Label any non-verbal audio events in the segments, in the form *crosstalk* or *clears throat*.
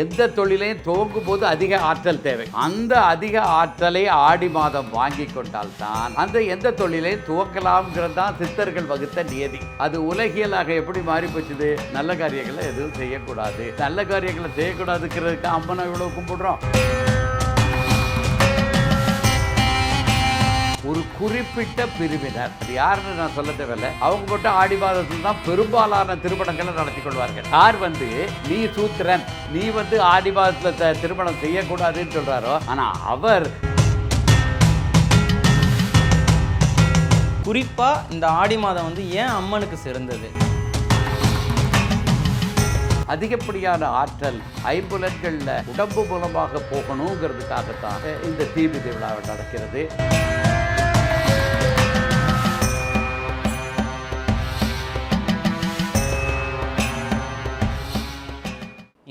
எந்த தொழிலையும் துவங்கும் போது அதிக ஆற்றல் தேவை. அந்த அதிக ஆற்றலை ஆடி மாதம் வாங்கி கொண்டால்தான் அந்த எந்த தொழிலையும் துவக்கலாம்ங்கிறது தான் சித்தர்கள் வகுத்த நியதி. அது உலகியலாக எப்படி மாறி போச்சுது? நல்ல காரியங்களை எதுவும் செய்யக்கூடாது. நல்ல காரியங்களை செய்யக்கூடாதுங்கிறதுக்கு அம்மனை இவ்வளவு கும்பிடுறோம். ஒரு குறிப்பிட்ட பிரிவினர். அது யாருன்னு நான் சொல்ல தேவையில்ல. அவங்க மட்டும் ஆடி மாதத்தில் தான் பெரும்பாலான திருமணங்களை நடத்தி கொள்வார்கள். யார் வந்து நீ சூத்திரன் நீ வந்து ஆடி மாதத்தில் திருமணம் செய்யக்கூடாதுன்னு சொல்றாரோ ஆனா அவர் குறிப்பாக இந்த ஆடி மாதம் வந்து ஏன் அம்மனுக்கு சிறந்தது? அதிகப்படியான ஆற்றல் ஐம்புலன்களில் உடம்பு மூலமாக போகணுங்கிறதுக்காகத்தான் இந்த தீமிதி விழா நடக்கிறது.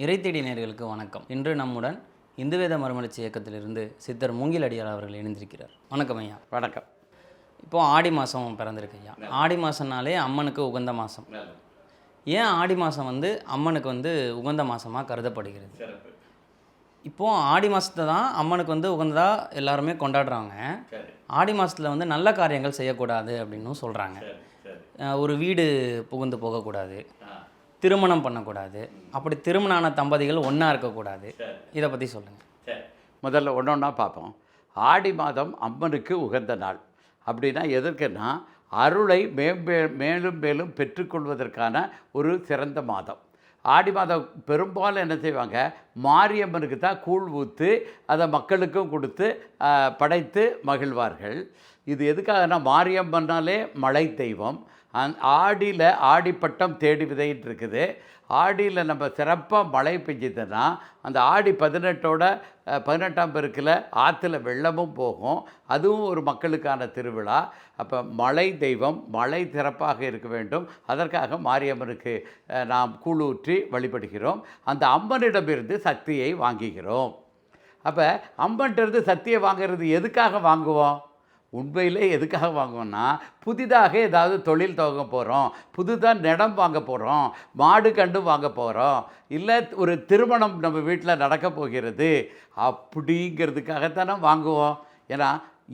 இறைத்தேடி நேர்களுக்கு வணக்கம். இன்று நம்முடன் இந்து வேத மறுமலர்ச்சி இயக்கத்திலிருந்து சித்தர் மூங்கில் அடியார் அவர்கள் இணைந்திருக்கிறார். வணக்கம் ஐயா. வணக்கம். இப்போ ஆடி மாதம் பிறந்திருக்கு ஐயா. ஆடி மாதம்னாலே அம்மனுக்கு உகந்த மாதம் ஏன் ஆடி மாதம் வந்து அம்மனுக்கு வந்து உகந்த மாதமாக கருதப்படுகிறது? இப்போ ஆடி மாதத்தை தான் அம்மனுக்கு வந்து உகந்ததாக எல்லாருமே கொண்டாடுறாங்க. ஆடி மாதத்தில் வந்து நல்ல காரியங்கள் செய்யக்கூடாது அப்படின்னும் சொல்கிறாங்க ஒரு வீடு புகுந்து போகக்கூடாது. திருமணம் பண்ணக்கூடாது. அப்படி திருமணம் ஆன தம்பதிகள் ஒன்றா இருக்கக்கூடாது. இதை பற்றி சொல்லுங்கள் முதல்ல ஒன்று ஒன்றா பார்ப்போம். ஆடி மாதம் அம்மனுக்கு உகந்த நாள். அப்படின்னா எதற்குன்னா அருளை மேம்பே மேலும் மேலும் பெற்றுக்கொள்வதற்கான ஒரு சிறந்த மாதம். ஆடி மாதம் பெரும்பாலும் என்ன செய்வாங்க? மாரியம்மனுக்கு தான் கூழ் ஊற்று அதை மக்களுக்கும் கொடுத்து படைத்து மகிழ்வார்கள். இது எதுக்காகனா மாரியம்மன்னாலே மழை தெய்வம். அந் ஆடியில் ஆடிப்பட்டம் தேடி விதைன்னு இருக்குது ஆடியில் நம்ம சிறப்பாக மழை பெஞ்சதுன்னா அந்த ஆடி பதினெட்டோட பதினெட்டாம் பெருக்கில் ஆற்றுல வெள்ளமும் போகும். அதுவும் ஒரு மக்களுக்கான திருவிழா. அப்போ மழை தெய்வம் மழை சிறப்பாக இருக்க வேண்டும். அதற்காக மாரியம்மனுக்கு நாம் கூழூற்றி வழிபடுகிறோம். அந்த அம்மனிடமிருந்து சக்தியை வாங்குகிறோம். அப்போ அம்மன்கிட்டருந்து சக்தியை வாங்கிறது எதுக்காக வாங்குவோம்? உண்மையிலே எதுக்காக வாங்குவோம்னா புதிதாக ஏதாவது தொழில் துவங்க போகிறோம் புதுதாக நிலம் வாங்க போகிறோம் மாடு கண்டு வாங்க போகிறோம் இல்லை ஒரு திருமணம் நம்ம வீட்டில் நடக்க போகிறது அப்படிங்கிறதுக்காகத்தானே வாங்குவோம். ஏன்னா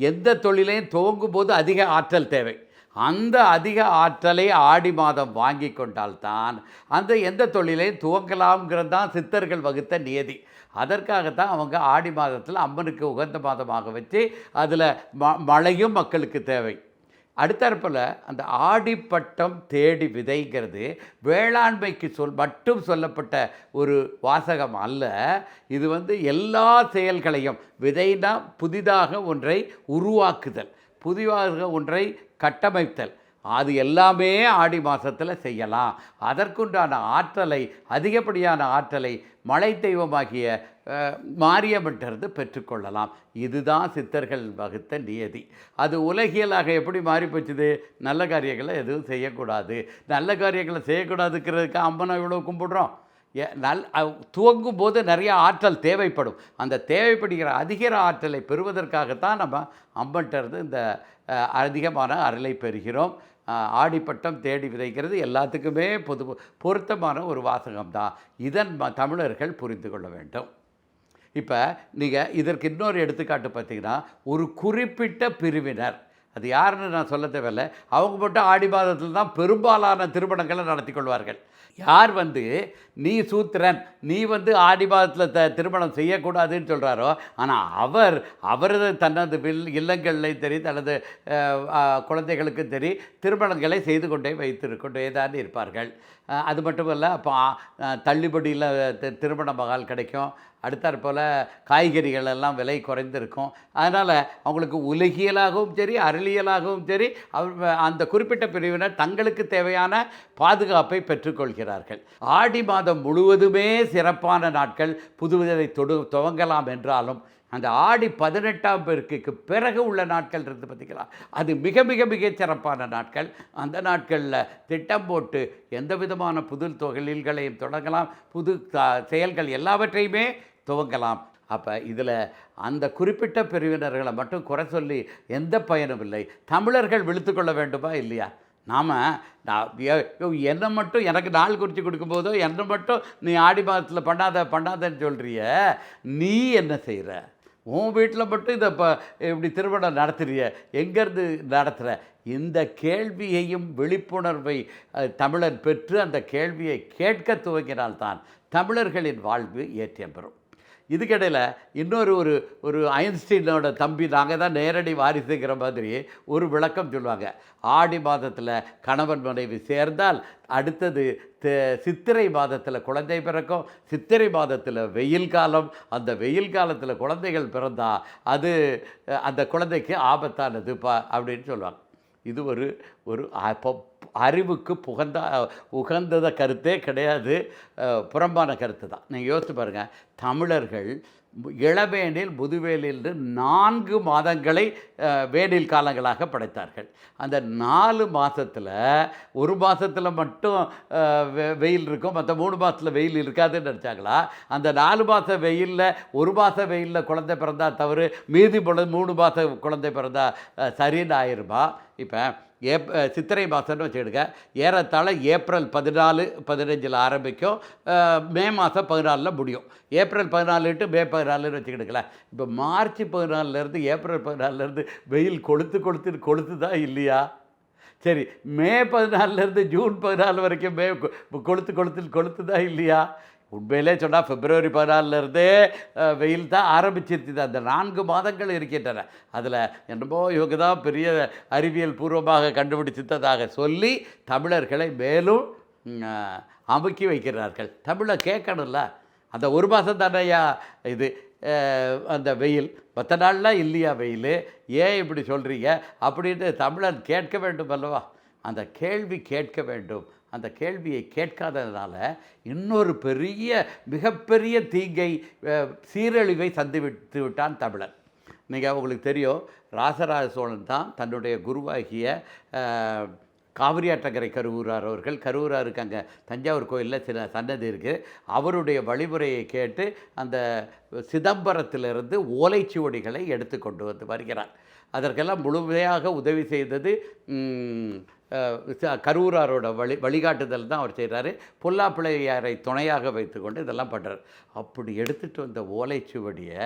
எந்த தொழிலையும் துவங்கும் போது அதிக ஆற்றல் தேவை. அந்த அதிக ஆற்றலை ஆடி மாதம் வாங்கி கொண்டால்தான் அந்த எந்த தொழிலையும் துவங்கலாம்ங்கிறது தான் சித்தர்கள் வகுத்த நியதி. அதற்காகத்தான் அவங்க ஆடி மாதத்தில் அம்மனுக்கு உகந்த மாதமாக வச்சு அதில் ம மழையும் மக்களுக்கு தேவை. அடுத்தற்போல் அந்த ஆடிப்பட்டம் தேடி விதைங்கிறது வேளாண்மைக்கு சொல் மட்டும் சொல்லப்பட்ட ஒரு வாசகம் அல்ல. இது வந்து எல்லா செயல்களையும் விதைனா புதிதாக ஒன்றை உருவாக்குதல் புதிதாக ஒன்றை கட்டமைத்தல் அது எல்லாமே ஆடி மாதத்தில் செய்யலாம். அதற்குண்டான ஆற்றலை அதிகப்படியான ஆற்றலை மழை தெய்வமாகிய அஹ், பெற்றுக்கொள்ளலாம் இதுதான் சித்தர்கள் வகுத்த நியதி. அது உலகியலாக எப்படி மாறி போச்சுது? நல்ல காரியங்களை எதுவும் செய்யக்கூடாது. நல்ல காரியங்களை செய்யக்கூடாதுங்கிறதுக்கு அம்மனை இவ்வளோ கும்பிடுறோம். ஏ- நல் துவங்கும் போது நிறைய ஆற்றல் தேவைப்படும். அந்த தேவைப்படுகிற அதிக ஆற்றலை பெறுவதற்காகத்தான் நம்ம அம்மன்கிட்டருந்து இந்த அதிகமான அருளை பெறுகிறோம். ஆடிப்பட்டம் தேடி விதைக்கிறது எல்லாத்துக்குமே பொது பொருத்தமான ஒரு வாசகம்தான். இதன் ம- தமிழர்கள் புரிந்து கொள்ள வேண்டும். இப்போ நீங்கள் இதற்கு இன்னொரு எடுத்துக்காட்டு பார்த்தீங்கன்னா ஒரு குறிப்பிட்ட பிரிவினர். அது யாருன்னு நான் சொல்ல தேவையில்ல. அவங்க மட்டும் ஆடி மாதத்தில் தான் பெரும்பாலான திருமணங்களை நடத்தி கொள்வார்கள். யார் வந்து நீ சூத்திரன் நீ வந்து ஆடி மாதத்தில் த திருமணம் செய்யக்கூடாதுன்னு சொல்கிறாரோ ஆனால் அவர் அவரது தனது வில் இல்லங்கள்லையும் சரி தனது குழந்தைகளுக்கும் சரி திருமணங்களை செய்து கொண்டே வைத்திருக்கொண்டே தான் இருப்பார்கள். அது மட்டும் இல்லை அப்போ தள்ளுபடியில் திருமண மகால் கிடைக்கும். அடுத்தாற் போல் காய்கறிகள் எல்லாம் விலை குறைந்திருக்கும். அதனால் அவங்களுக்கு உலகியலாகவும் சரி அருளியலாகவும் சரி அவர் அந்த குறிப்பிட்ட பிரிவினர் தங்களுக்கு தேவையான பாதுகாப்பை பெற்றுக்கொள்கிறார்கள். ஆடி மாதம் முழுவதுமே சிறப்பான நாட்கள் புதுவிதை தொடு துவங்கலாம் என்றாலும் அந்த ஆடி பதினெட்டாம் பெருக்குக்கு பிறகு உள்ள நாட்கள் இருந்து பார்த்திங்களா? அது மிக மிக மிக சிறப்பான நாட்கள். அந்த நாட்களில் திட்டம் போட்டு எந்த விதமான புது தொழில்களையும் தொடங்கலாம். புது த- செயல்கள் எல்லாவற்றையுமே துவங்கலாம். அப்போ இதில் அந்த குறிப்பிட்ட பிரிவினர்களை மட்டும் குறை சொல்லி எந்த பயனும் இல்லை. தமிழர்கள் விழுத்து கொள்ள வேண்டுமா இல்லையா? நாம் நான் என்னை மட்டும் எனக்கு நாள் குறித்து கொடுக்கும்போதோ என்னை மட்டும் நீ ஆடி மாதத்தில் பண்ணாத பண்ணாதன்னு சொல்கிறிய நீ என்ன செய்கிற உன் வீட்டில் மட்டும் இதை இப்போ இப்படி திருமணம் நடத்துறிய? எங்கேருந்து நடத்துகிற இந்த கேள்வியையும் விழிப்புணர்வை தமிழன் பெற்று அந்த கேள்வியை கேட்க துவங்கினால்தான் தமிழர்களின் வாழ்வு ஏற்றம் பெறும். இதுக்கிடையில் இன்னொரு ஒரு ஒரு ஐன்ஸ்டீனோட தம்பி நாங்கள் தான் நேரடி வாரிசுங்கிற மாதிரி ஒரு விளக்கம் சொல்லுவாங்க. ஆடி மாதத்தில் கணவன் மனைவி சேர்ந்தால் அடுத்தது சித்திரை மாதத்தில் குழந்தை பிறக்கும் சித்திரை மாதத்தில் வெயில் காலம் அந்த வெயில் காலத்தில் குழந்தைகள் பிறந்தால் அது அந்த குழந்தைக்கு ஆபத்தானது பா அப்படின்னு சொல்லுவாங்க. இது ஒரு ஒரு அறிவுக்கு புகந்த உகந்தத கருத்தே கிடையாது. புறம்பான கருத்து தான். நீங்கள் யோசித்து பாருங்கள் தமிழர்கள் இளவேனில் முதுவேலில் நான்கு மாதங்களை வேனில் காலங்களாக படைத்தார்கள். அந்த நாலு மாதத்தில் ஒரு மாதத்தில் மட்டும் வெ- வெயில் இருக்கும். மற்ற மூணு மாதத்தில் வெயில் இருக்காதுன்னு நினச்சாங்களா? அந்த நாலு மாத வெயிலில் ஒரு மாத வெயிலில் குழந்தை பிறந்தா தவறு மீதி பொழுது மூணு மாத குழந்தை பிறந்தா சரின்னு ஆயிருமா? இப்போ ஏப் சித்திரை மாதம்னு வச்சுக்கிடுங்க. ஏறத்தாழ ஏப்ரல் பதினாலு பதினஞ்சில் ஆரம்பிக்கும். மே மாதம் பதினாலில் முடியும். ஏப்ரல் பதினாலு டு மே பதினாலுன்னு வச்சுக்கிடுங்களேன். இப்போ மார்ச் பதினாலிருந்து ஏப்ரல் பதினாலிருந்து வெயில் கொளுத்து கொளுத்து கொளுத்து தான் இல்லையா? சரி மே பதினாலிருந்து ஜூன் பதினாலு வரைக்கும் மே கொ- கொளுத்து கொளுத்து கொளுத்து தான் இல்லையா? உண்மையிலே சொன்னால் பிப்ரவரி பதினாலிருந்தே வெயில் தான் ஆரம்பிச்சிருச்சு அந்த நான்கு மாதங்கள் இருக்கின்றன. அதில் என்னமோ இவங்க தான் பெரிய அறிவியல் பூர்வமாக கண்டுபிடிச்சித்ததாக சொல்லி தமிழர்களை மேலும் அமுக்கி வைக்கிறார்கள். தமிழை கேட்கணும்ல? அந்த ஒரு மாதம் தானேயா இது அந்த வெயில். மற்ற நாள்லாம் இல்லையா வெயில்? ஏன் இப்படி சொல்கிறீங்க அப்படின்னு தமிழன் கேட்க வேண்டும் அல்லவா? அந்த கேள்வி கேட்க வேண்டும். அந்த கேள்வியை கேட்காததுனால இன்னொரு பெரிய மிகப்பெரிய தீங்கை சீரழிவை சந்திவிட்டு விட்டான் தமிழன். நீங்கள் உங்களுக்கு தெரியும் ராசராஜ சோழன் தான் தன்னுடைய குருவாகிய காவிரியாற்றங்கரை கருவூரார் அவர்கள். கருவூராருக்கு அங்கே தஞ்சாவூர் கோயிலில் சில சன்னதி இருக்குது அவருடைய வழிமுறையை கேட்டு அந்த சிதம்பரத்திலிருந்து ஓலைச்சுவடிகளை எடுத்து கொண்டு வந்து வருகிறார். அதற்கெல்லாம் முழுமையாக உதவி செய்தது கரூராரோட வழி வழிகாட்டுதல் தான் அவர் செய்கிறாரு பொல்லாப்பிள்ளையாரை துணையாக வைத்துக்கொண்டு இதெல்லாம் பண்ணுறார் அப்படி எடுத்துகிட்டு வந்த ஓலைச்சுவடியை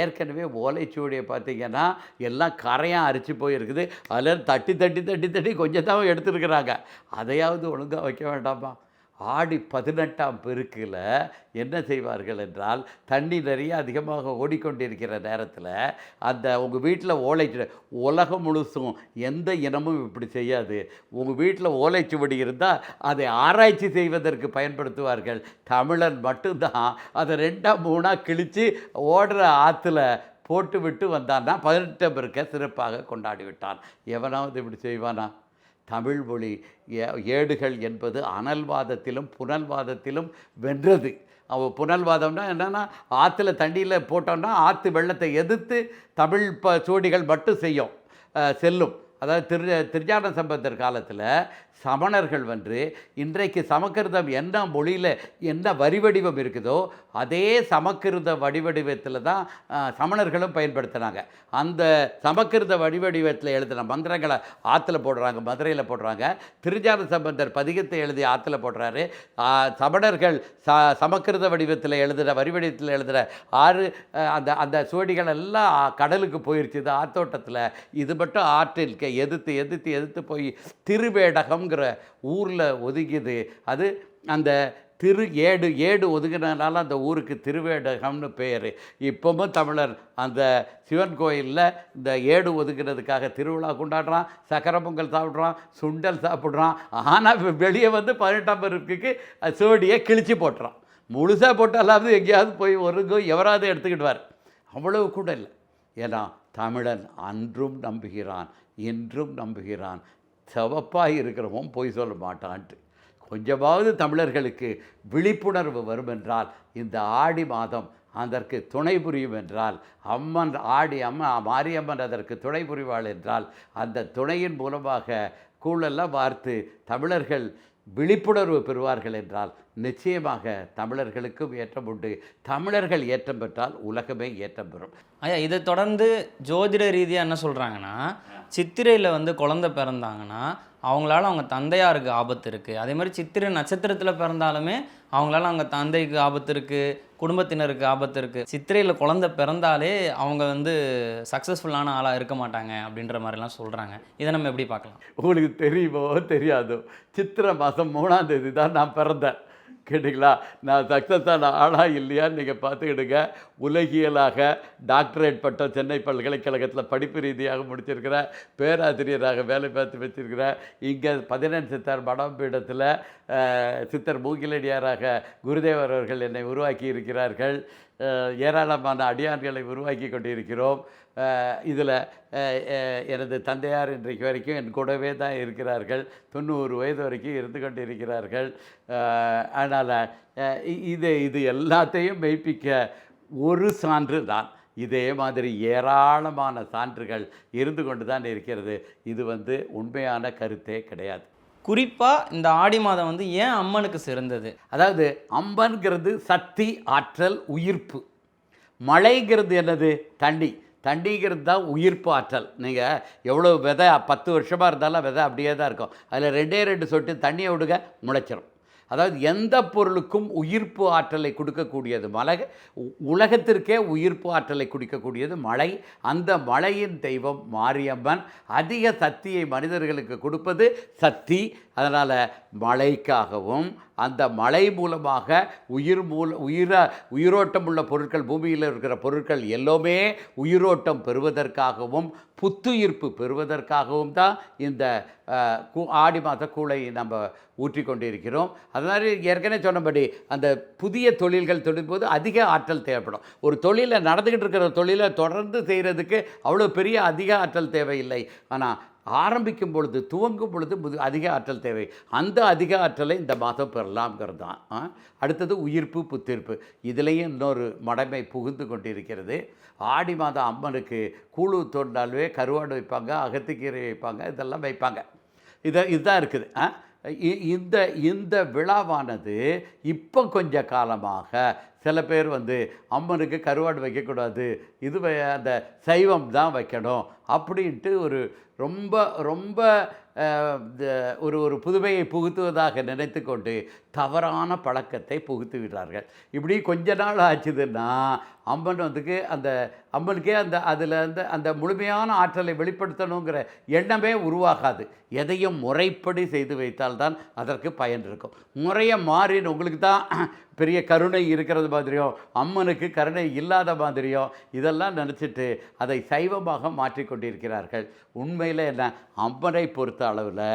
ஏற்கனவே ஓலைச்சுவடியை பார்த்தீங்கன்னா எல்லாம் கரையாக அரிச்சு போயிருக்குது. அதில் தட்டி தட்டி தட்டி தட்டி கொஞ்சம் தான் எடுத்துருக்குறாங்க. அதையாவது ஒழுங்காக வைக்க வேண்டாமா? ஆடி பதினெட்டாம் பெருக்கில் என்ன செய்வார்கள் என்றால் தண்ணி நிறைய அதிகமாக ஓடிக்கொண்டிருக்கிற நேரத்தில் அந்த உங்கள் வீட்டில் ஓலைச்சு உலகம் முழுசும் எந்த இனமும் இப்படி செய்யாது. உங்கள் வீட்டில் ஓலைச்சுவடி இருந்தால் அதை ஆராய்ச்சி செய்வதற்கு பயன்படுத்துவார்கள். தமிழன் மட்டும்தான் அதை ரெண்டாக மூணாக கிழித்து ஓடுற ஆற்றுல போட்டு விட்டு வந்தான்னா பதினெட்டாம் பெருக்க சிறப்பாக கொண்டாடி விட்டான். எவனாவது இப்படி செய்வானா? தமிழ் மொழி ஏ- ஏடுகள் என்பது அனல்வாதத்திலும் புனல்வாதத்திலும் வென்றது. அவ புனல்வாதம்னா என்னென்னா ஆற்றுல தண்ணியில் போட்டோம்னா ஆற்று வெள்ளத்தை எதிர்த்து தமிழ் ப சோடிகள் மட்டும் செய்யும் செல்லும். அதாவது திரு திருஞான சம்பந்தர் காலத்தில் சமணர்கள் வந்து இன்றைக்கு சமக்கிருதம் என்ன மொழியில் என்ன வரி வடிவம் இருக்குதோ அதே சமக்கிருத வடிவடிவத்தில் தான் சமணர்களும் பயன்படுத்தினாங்க. அந்த சமக்கிருத வடிவடிவத்தில் எழுதின மந்திரங்களை ஆற்றுல போடுறாங்க மதுரையில் போடுறாங்க. திருஞான சம்பந்தர் பதிகத்தை எழுதி ஆற்றுல போடுறாரு. சமணர்கள் ச சமக்கிருத வடிவத்தில் எழுதுகிற வரி வடிவத்தில் எழுதுகிற ஆறு அந்த அந்த சுவடிகள் எல்லாம் கடலுக்கு போயிருச்சு இது ஆத்தோட்டத்தில். இது மட்டும் ஆற்றில் எதிர்த்து எதிர்த்து எதிர்த்து போய் திருவேடகம் திருவேடகம்ங்கிற ஊரில் ஒதுக்கிது. அது அந்த திரு ஏடு ஏடு ஒதுங்கினால அந்த ஊருக்கு திருவேடகம்னு பேர். இப்போவும் தமிழர் அந்த சிவன் கோயிலில் இந்த ஏடு ஒதுக்கிறதுக்காக திருவிழா கொண்டாடுறான் சக்கரை பொங்கல் சாப்பிட்றான் சுண்டல் சாப்பிட்றான். ஆனால் வெளியே வந்து பதினெட்டாம் பேருக்கு சோடியை கிழிச்சு போட்டுறான். முழுசாக போட்டாலாவது எங்கேயாவது போய் ஒருங்கோ எவராவது எடுத்துக்கிடுவார். அவ்வளவு கூட இல்லை. ஏன்னா தமிழன் அன்றும் நம்புகிறான் என்றும் நம்புகிறான். சிவப்பாக இருக்கிறவன் பொய் சொல்ல மாட்டான்ட்டு. கொஞ்சமாவது தமிழர்களுக்கு விழிப்புணர்வு வரும் என்றால் இந்த ஆடி மாதம் அதற்கு துணை புரியும் என்றால் அம்மன் ஆடி அம்மா மாரியம்மன் அதற்கு துணை புரிவாள் என்றால் அந்த துணையின் மூலமாக கூழெல்லாம் வார்த்து தமிழர்கள் விழிப்புணர்வு பெறுவார்கள் என்றால் நிச்சயமாக தமிழர்களுக்கும் ஏற்றம் உண்டு. தமிழர்கள் ஏற்றம் பெற்றால் உலகமே ஏற்றம் பெறும். ஐயா இதை தொடர்ந்து ஜோதிட ரீதியாக என்ன சொல்கிறாங்கன்னா சித்திரையில் வந்து குழந்தை பிறந்தாங்கன்னா அவங்களால அவங்க தந்தையாருக்கு ஆபத்து இருக்குது அதே மாதிரி சித்திரை நட்சத்திரத்தில் பிறந்தாலுமே அவங்களால அவங்க தந்தைக்கு ஆபத்து இருக்குது குடும்பத்தினருக்கு ஆபத்து இருக்குது சித்திரையில் குழந்தை பிறந்தாலே அவங்க வந்து சக்ஸஸ்ஃபுல்லான ஆளாக இருக்க மாட்டாங்க அப்படின்ற மாதிரிலாம் சொல்கிறாங்க இதை நம்ம எப்படி பார்க்கலாம்? உங்களுக்கு தெரியுமோ தெரியாதோ சித்திரை மாதம் மூணாம் தேதி தான் நான் பிறந்தேன். கேட்டிங்களா? நான் சக்ஸஸான ஆளா இல்லையான்னு நீங்கள் பார்த்துக்கிடுங்க. உலகியலாக டாக்டரேட் பட்டம் சென்னை பல்கலைக்கழகத்தில் படிப்பு ரீதியாக முடிச்சிருக்கிறேன். பேராசிரியராக வேலை பார்த்து வச்சிருக்கிறேன். இங்கே பதினெண் சித்தர் மடம்பீடத்தில் சித்தர் மூங்கிலடியாராக குருதேவர் அவர்கள் என்னை உருவாக்கி இருக்கிறார்கள். ஏராளமான அடியான்களை உருவாக்கி கொண்டிருக்கிறோம். இதில் எனது தந்தையார் இன்றைக்கு வரைக்கும் என் கூடவே தான் இருக்கிறார்கள். தொண்ணூறு வயது வரைக்கும் இருந்து கொண்டிருக்கிறார்கள். அதனால் இது இது எல்லாத்தையும் மெய்ப்பிக்க ஒரு சான்று தான். இதே மாதிரி ஏராளமான சான்றுகள் இருந்து கொண்டு தான் இருக்கிறது. இது வந்து உண்மையான கருத்தே கிடையாது. குறிப்பாக இந்த ஆடி மாதம் வந்து ஏன் அம்மனுக்கு சிறந்தது? அதாவது அம்பன்கிறது சக்தி ஆற்றல் உயிர்ப்பு. மழைங்கிறது என்னது? தண்ணி. தண்ணிங்கிறது தான் உயிர்ப்பு ஆற்றல். நீங்கள் எவ்வளோ விதை பத்து வருஷமாக இருந்தாலும் விதை அப்படியே தான் இருக்கும். அதில் ரெண்டே ரெண்டு சொட்டு தண்ணியை விடுங்க முளைச்சிரும். அதாவது எந்த பொருளுக்கும் உயிர்ப்பு ஆற்றலை கொடுக்கக்கூடியது மலை உ- உலகத்திற்கே உயிர்ப்பு ஆற்றலை கொடுக்கக்கூடியது மழை. அந்த மழையின் தெய்வம் மாரியம்மன். அதிக சக்தியை மனிதர்களுக்கு கொடுப்பது சக்தி. அதனால் மழைக்காகவும் அந்த மழை மூலமாக உயிர் மூல உயிர உயிரோட்டம் உள்ள பொருட்கள் பூமியில் இருக்கிற பொருட்கள் எல்லாமே உயிரோட்டம் பெறுவதற்காகவும் புத்துயிர்ப்பு பெறுவதற்காகவும் தான் இந்த கூ- ஆடி மாத கூளை நம்ம ஊற்றி கொண்டிருக்கிறோம். அதனால் ஏற்கனவே சொன்னபடி அந்த புதிய தொழில்கள் தொடும்போது அதிக ஆற்றல் தேவைப்படும். ஒரு தொழிலை நடந்துக்கிட்டு இருக்கிற தொழிலை தொடர்ந்து செய்கிறதுக்கு அவ்வளோ பெரிய அதிக ஆற்றல் தேவையில்லை. ஆனால் ஆரம்பிக்கும் பொழுது துவங்கும் பொழுது முது அதிக ஆற்றல் தேவை அந்த அதிக ஆற்றலை இந்த மாதம் பெறலாம்ங்கிறது தான் ஆ? அடுத்தது உயிர்ப்பு புத்திர்ப்பு இதுலேயும் இன்னொரு மடமை புகுந்து கொண்டிருக்கிறது ஆடி மாதம் அம்மனுக்கு கூழு தோண்டாலே கருவாடு வைப்பாங்க அகத்திக்கீரை வைப்பாங்க இதெல்லாம் வைப்பாங்க இதை இதுதான் இருக்குது ஆ? இ- இந்த இந்த விழாவானது இப்போ கொஞ்ச காலமாக சில பேர் வந்து அம்மனுக்கு கருவாடு வைக்கக்கூடாது இது அந்த சைவம் தான் வைக்கணும் அப்படின்ட்டு ஒரு ரொம்ப ரொம்ப இந்த- ஒரு ஒரு புதுமையை புகுத்துவதாக நினைத்து கொண்டு தவறான பழக்கத்தை புகுத்து விடுறார்கள் இப்படி கொஞ்ச நாள் ஆச்சுதுன்னா அம்மன் வந்துக்கு அந்த அம்மனுக்கே அந்த அதில் அந்த அந்த முழுமையான ஆற்றலை வெளிப்படுத்தணுங்கிற எண்ணமே உருவாகாது. எதையும் முறைப்படி செய்து வைத்தால்தான் அதற்கு பயன் இருக்கும். முறையை மாறின்னு உங்களுக்கு தான் பெரிய கருணை இருக்கிறது மாதிரியும் அம்மனுக்கு கருணை இல்லாத மாதிரியும் இதெல்லாம் நினச்சிட்டு அதை சைவமாக மாற்றிக்கொண்டிருக்கிறார்கள் உண்மையில் என்ன? அம்மனை பொறுத்த அளவில்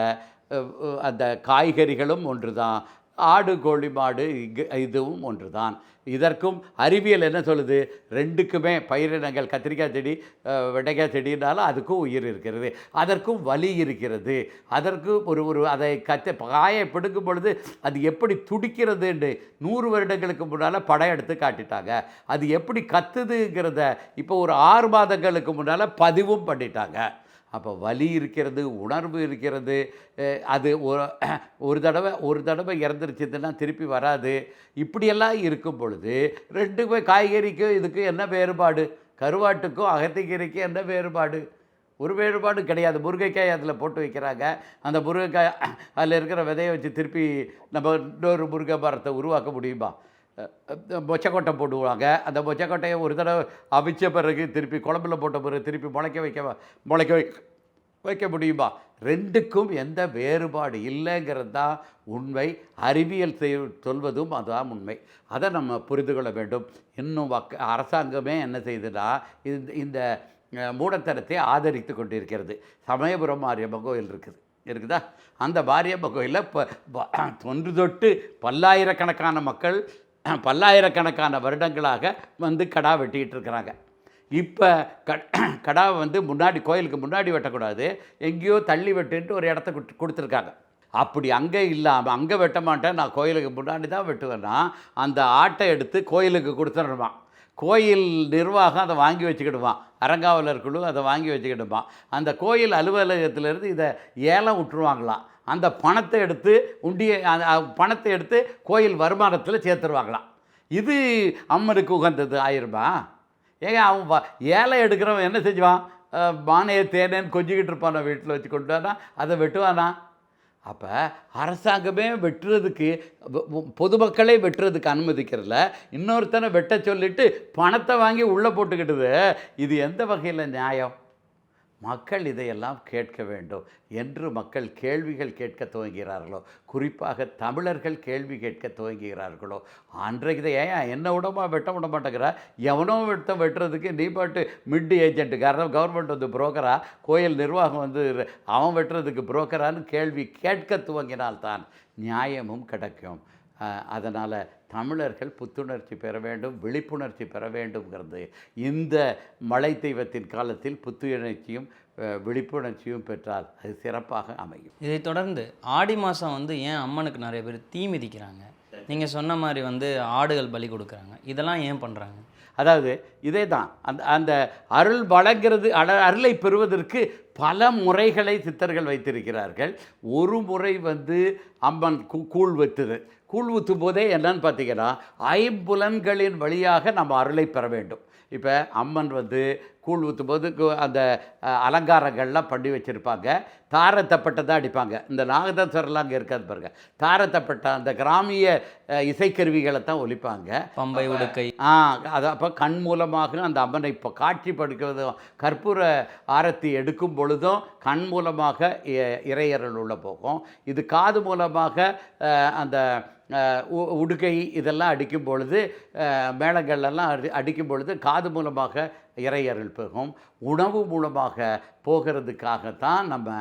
அந்த காய்கறிகளும் ஒன்று தான் ஆடு கோழி மாடு இதுவும் ஒன்று தான் இதற்கும் அறிவியல் என்ன சொல்லுது? ரெண்டுக்குமே பயிரினங்கள் கத்திரிக்காய் செடி வெண்டைக்காய் செடினாலும் அதுக்கும் உயிர் இருக்கிறது. அதற்கும் வலி இருக்கிறது. அதற்கு ஒரு ஒரு அதை கத்த காயை பிடுங்கும் பொழுது அது எப்படி துடிக்கிறதுன்னு நூறு வருடங்களுக்கு முன்னால் படம் எடுத்து காட்டிட்டாங்க. அது எப்படி கத்துதுங்கிறத இப்போ ஒரு ஆறு மாதங்களுக்கு முன்னால் பதிவும் பண்ணிட்டாங்க. அப்போ வலி இருக்கிறது உணர்வு இருக்கிறது அது ஒரு *clears throat* ஒரு தடவை ஒரு தடவை இறந்துருச்சுன்னா திருப்பி வராது. இப்படியெல்லாம் இருக்கும் பொழுது ரெண்டுக்குமே காய்கறிக்கும் இதுக்கும் என்ன வேறுபாடு? கருவாட்டுக்கும் அகத்திக்கீரைக்கும் என்ன வேறுபாடு? ஒரு வேறுபாடு கிடையாது. முருங்கைக்காய் அதில் போட்டு வைக்கிறாங்க. அந்த முருங்கைக்காய் *clears throat* அதில் இருக்கிற விதையை வச்சு திருப்பி நம்ம இன்னொரு முருங்கை மரத்தை உருவாக்க முடியுமா? மொச்சக்கொட்டை போடுவாங்க. அந்த மொச்சக்கொட்டையை ஒரு தடவை அவிச்ச பிறகு திருப்பி குழம்புல போட்ட பிறகு திருப்பி முளைக்க வைக்க முளைக்க வை வைக்க முடியுமா? ரெண்டுக்கும் எந்த வேறுபாடு இல்லைங்கிறது தான் உண்மை. அறிவியல் செய் சொல்வதும் அதுதான் உண்மை. அதை நம்ம புரிந்து கொள்ள வேண்டும். இன்னும் வக்க அரசாங்கமே என்ன செய்யுதுன்னா இந்த இந்த மூடத்தனத்தை ஆதரித்து கொண்டிருக்கிறது. சமயபுரம் மாரியம்மன் கோயில் இருக்குது. இருக்குதா? அந்த மாரியம்மன் கோயிலில் இப்போ தொன்று தொட்டு பல்லாயிரக்கணக்கான மக்கள் பல்லாயிரக்கணக்கான வருடங்களாக வந்து கடா வெட்டிக்கிட்டு இருக்கிறாங்க. இப்போ க கடாவை வந்து முன்னாடி கோயிலுக்கு முன்னாடி வெட்டக்கூடாது. எங்கேயோ தள்ளி வெட்டுன்ட்டு ஒரு இடத்த கொடுத்துருக்காங்க. அப்படி அங்கே இல்லாமல் அங்கே வெட்ட மாட்டேன். நான் கோயிலுக்கு முன்னாடி தான் வெட்டுவேன்னா அந்த ஆட்டை எடுத்து கோயிலுக்கு கொடுத்துடணுமா கோயில் நிர்வாகம் அதை வாங்கி வச்சுக்கிடுவான் அறங்காவலர் குழு அதை வாங்கி வச்சுக்கிடுவான் அந்த கோயில் அலுவலகத்திலேருந்து இதை ஏலம் விட்டுருவாங்களாம். அந்த பணத்தை எடுத்து உண்டிய பணத்தை எடுத்து கோயில் வருமானத்தில் சேர்த்துருவாங்களாம். இது அம்மனுக்கு உகந்தது ஆயிருமா ஏங்க அவன் ஏழை எடுக்கிறவன் என்ன செஞ்சுவான்? பானையை தேனேன்னு கொஞ்சிக்கிட்டு இருப்பான் வீட்டில் வச்சு கொண்டு வானா அதை வெட்டுவானா? அப்போ அரசாங்கமே வெட்டுறதுக்கு பொதுமக்களே வெட்டுறதுக்கு அனுமதிக்கிறதில்ல இன்னொருத்தனை வெட்ட சொல்லிவிட்டு பணத்தை வாங்கி உள்ளே போட்டுக்கிட்டுது. இது எந்த வகையில் நியாயம்? மக்கள் இதையெல்லாம் கேட்க வேண்டும். என்று மக்கள் கேள்விகள் கேட்க துவங்குகிறார்களோ? குறிப்பாக தமிழர்கள் கேள்வி கேட்க துவங்குகிறார்களோ? அன்றைக்கு இதை ஏன் என்ன விடமா வெட்ட விட மாட்டேங்கிறா? எவனோ வெட்ட வெட்டுறதுக்கு நீ பாட்டு மிட் ஏஜென்ட்டு காரணம் கவர்மெண்ட் வந்து புரோக்கரா கோயில் நிர்வாகம் வந்து அவன் வெட்டுறதுக்கு புரோக்கரான்னு கேள்வி கேட்க துவங்கினால்தான் நியாயமும் கிடைக்கும். அதனால் தமிழர்கள் புத்துணர்ச்சி பெற வேண்டும் விழிப்புணர்ச்சி பெற வேண்டும்ங்கிறது. இந்த மழை தெய்வத்தின் காலத்தில் புத்துணர்ச்சியும் விழிப்புணர்ச்சியும் பெற்றால் அது சிறப்பாக அமையும். இதை தொடர்ந்து ஆடி மாதம் வந்து ஏன் அம்மனுக்கு நிறைய பேர் தீ மிதிக்கிறாங்க? நீங்கள் சொன்ன மாதிரி வந்து ஆடுகள் பலி கொடுக்குறாங்க. இதெல்லாம் ஏன் பண்ணுறாங்க அதாவது இதே தான் அந்த அந்த அருள் வழங்கிறது அட அருளை பெறுவதற்கு பல முறைகளை சித்தர்கள் வைத்திருக்கிறார்கள். ஒரு முறை வந்து அம்மன் கூழ் வெட்டுது கூழ் ஊற்றும் போதே என்னன்னு பார்த்தீங்கன்னா ஐம்புலன்களின் வழியாக நம்ம அருளை பெற வேண்டும். இப்போ அம்மன் வந்து கூழ் ஊற்றும் போது அந்த அலங்காரங்கள்லாம் பண்ணி வச்சுருப்பாங்க. தாரத்தப்பட்டை தான் அடிப்பாங்க. இந்த நாகதஸ்வரெல்லாம் அங்கே இருக்காது பாருங்க. தாரத்தப்பட்ட அந்த கிராமிய இசைக்கருவிகளை தான் ஒலிப்பாங்க. பம்பை உடுக்கை. ஆ அது அப்போ கண் மூலமாக அந்த அம்மனை இப்போ காட்சிப்படுத்துவதும் கற்பூர ஆரத்தி எடுக்கும் பொழுதும் கண் மூலமாக இ- இறையருள் உள்ள போகும். இது காது மூலமாக அந்த உடுக்கை இதெல்லாம் அடிக்கும் பொழுது மேளங்கள்லாம் அடி அடிக்கும் பொழுது காது மூலமாக இறையருள் போகும் உணவு மூலமாக போகிறதுக்காகத்தான் நம்ம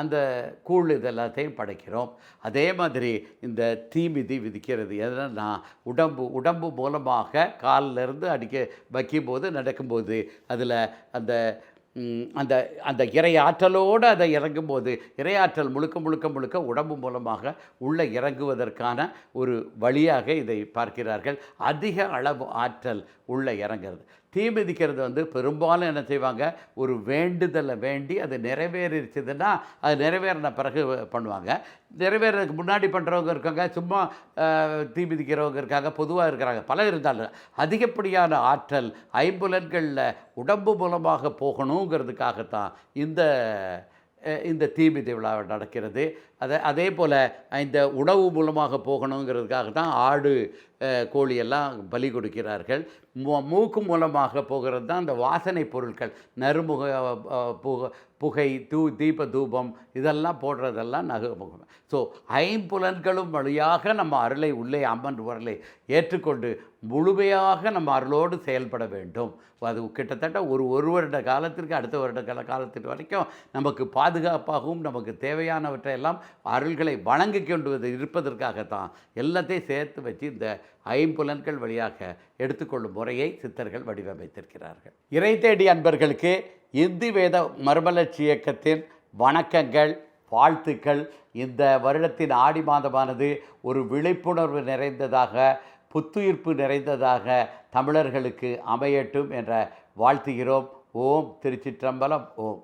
அந்த கூழ் இதெல்லாத்தையும் படைக்கிறோம். அதே மாதிரி இந்த தீமிதி விதிக்கிறது எதுனா உடம்பு உடம்பு மூலமாக காலிலிருந்து அடிக்க வைக்கும்போது நடக்கும்போது அதில் அந்த அந்த அந்த இறையாற்றலோடு அதை இறங்கும்போது இறையாற்றல் முழுக்க முழுக்க முழுக்க உடம்பு மூலமாக உள்ளே இறங்குவதற்கான ஒரு வழியாக இதை பார்க்கிறார்கள். அதிக அளவு ஆற்றல் உள்ளே இறங்குறது தீ மிதிக்கிறது வந்து பெரும்பாலும் என்ன செய்வாங்க? ஒரு வேண்டுதலை வேண்டி அது நிறைவேறிடுச்சுதுன்னா அது நிறைவேறின பிறகு பண்ணுவாங்க. நிறைவேறதுக்கு முன்னாடி பண்ணுறவங்க இருக்காங்க சும்மா தீ மிதிக்கிறவங்க இருக்காங்க பொதுவாக இருக்கிறாங்க. பல இருந்தாலும் அதிகப்படியான ஆற்றல் ஐம்புலன்களில் உடம்பு மூலமாக போகணுங்கிறதுக்காகத்தான் இந்த இந்த தீமிதி விழா நடக்கிறது. அதை அதே போல் இந்த உணவு மூலமாக போகணுங்கிறதுக்காக தான் ஆடு கோழியெல்லாம் பலி கொடுக்கிறார்கள். மூ மூக்கு மூலமாக போகிறது தான் அந்த வாசனை பொருட்கள். நறுமுக புக புகை தூ தீப தூபம் இதெல்லாம் போடுறதெல்லாம் நகமுகம் ஸோ ஐம்புலன்களும் வழியாக நம்ம அருளை உள்ளே அம்மன் அருளை ஏற்றுக்கொண்டு முழுமையாக நம்ம அருளோடு செயல்பட வேண்டும். அது கிட்டத்தட்ட ஒரு ஒரு வருட காலத்திற்கு அடுத்த வருட கால காலத்திற்கு வரைக்கும் நமக்கு பாதுகாப்பாகவும் நமக்கு தேவையானவற்றை எல்லாம் அருள்களை வணங்கி கொண்டு இருப்பதற்காகத்தான் எல்லாத்தையும் சேர்த்து வச்சு இந்த ஐம்புலன்கள் வழியாக எடுத்துக்கொள்ளும் முறையை சித்தர்கள் வடிவமைத்திருக்கிறார்கள். இறை தேடி அன்பர்களுக்கு இந்தி வேத மறுமலர்ச்சி இயக்கத்தின் வணக்கங்கள் வாழ்த்துக்கள். இந்த வருடத்தின் ஆடி மாதமானது ஒரு விழிப்புணர்வு நிறைந்ததாக புத்துயிர்ப்பு நிறைந்ததாக தமிழர்களுக்கு அமையட்டும் என்ற வாழ்த்துகிறோம். ஓம் திருச்சிற்றம்பலம். ஓம்.